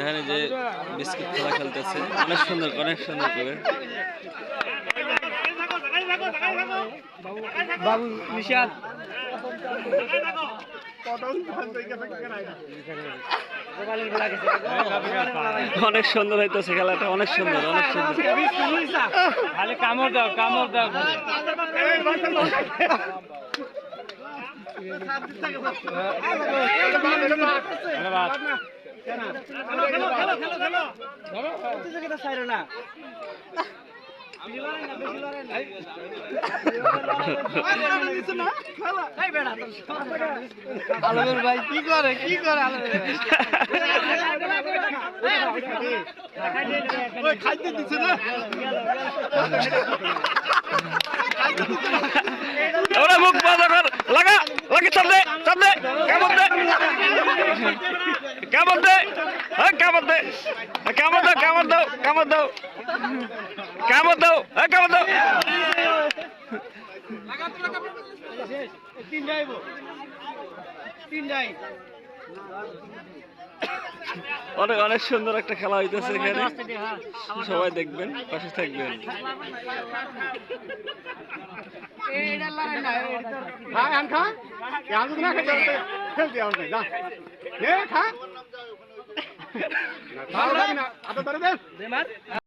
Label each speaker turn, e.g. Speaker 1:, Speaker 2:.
Speaker 1: এখানে যে বিস্কুট খেলা খেলতেছে অনেক সুন্দর অনেক সুন্দর করে।
Speaker 2: বাবু নিশাদ
Speaker 1: অনেক সুন্দর হইতেছে খেলাটা অনেক সুন্দর অনেক সুন্দর।
Speaker 2: খালি কামড় দাও কামড় দাও আলমের ভাই কি করে কি করে আলমের ভাই? খাইতে দিচ্ছে না?
Speaker 1: ওরা মুখ বন্ধ কর। লাগা লাগি চাপ দে চাপ দে কেমন দে? কেমন দে? হ্যাঁ দে। দাও দাও দাও। দাও হ্যাঁ দাও।
Speaker 2: তিন যাইব তিন যাই
Speaker 1: অনেক অনেক সুন্দর একটা খেলা হইতেছে এখানে। সবাই দেখবেন পাশে থাকবেন।
Speaker 2: খা। খা আন না খাই